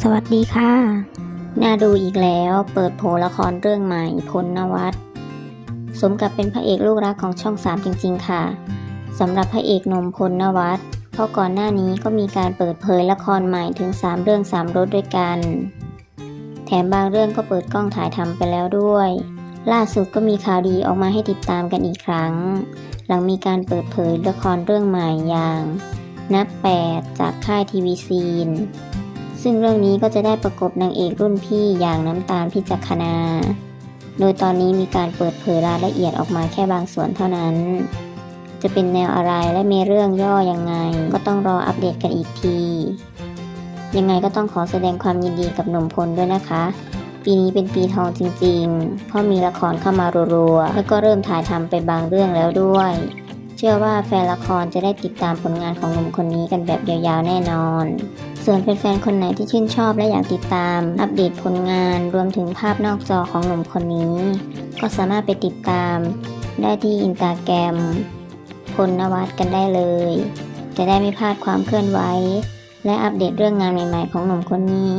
สวัสดีค่ะ น่าดูอีกแล้ว เปิดโผละครเรื่องใหม่พลนวัตสมกับเป็นพระเอกลูกรักของช่อง3จริง ๆ ค่ะสำหรับพระเอกนมพลนวัตเพราะก่อนหน้านี้ก็มีการเปิดเผยละครใหม่ถึง 3 เรื่อง 3รสด้วยกัน แถมบางเรื่องก็เปิดกล้องถ่ายทำไปแล้วด้วย ล่าสุดก็มีข่าวดีออกมาให้ติดตามกันอีกครั้ง หลังมีการเปิดเผยละครเรื่องใหม่อย่าง นับแปดจากค่ายทีวีซีน ซึ่งเรื่องนี้ก็จะได้ประกบนางเอกรุ่นพี่อย่างน้ำตาลพิจักขณาโดยตอนนี้มีการเปิดเผยรายละเอียดออกมาแค่บางส่วนเท่านั้น จะเป็นแนวอะไรและมีเรื่องย่อยังไง ก็ต้องรออัปเดตกันอีกที ยังไงก็ต้องขอแสดงความยินดีกับหนุ่มพลด้วยนะคะ ปีนี้เป็นปีทองจริงๆ เพราะมีละครเข้ามารัวๆ แล้วก็เริ่มถ่ายทำไปบางเรื่องแล้วด้วย เชื่อว่าแฟนละครจะได้ติดตามผลงานของหนุ่มคนนี้กันแบบยาวๆแน่นอน ส่วนแฟนๆคนไหนที่ชื่นชอบและอยากติดตาม อัปเดตผลงานรวมถึงภาพนอกจอของหนุ่มคนนี้ ก็สามารถไปติดตาม ได้ที่อินตาแกรมพลนวัตกันได้เลย จะได้ไม่พลาดความเคลื่อนไหวและอัปเดตเรื่องงานใหม่ๆของหนุ่มคนนี้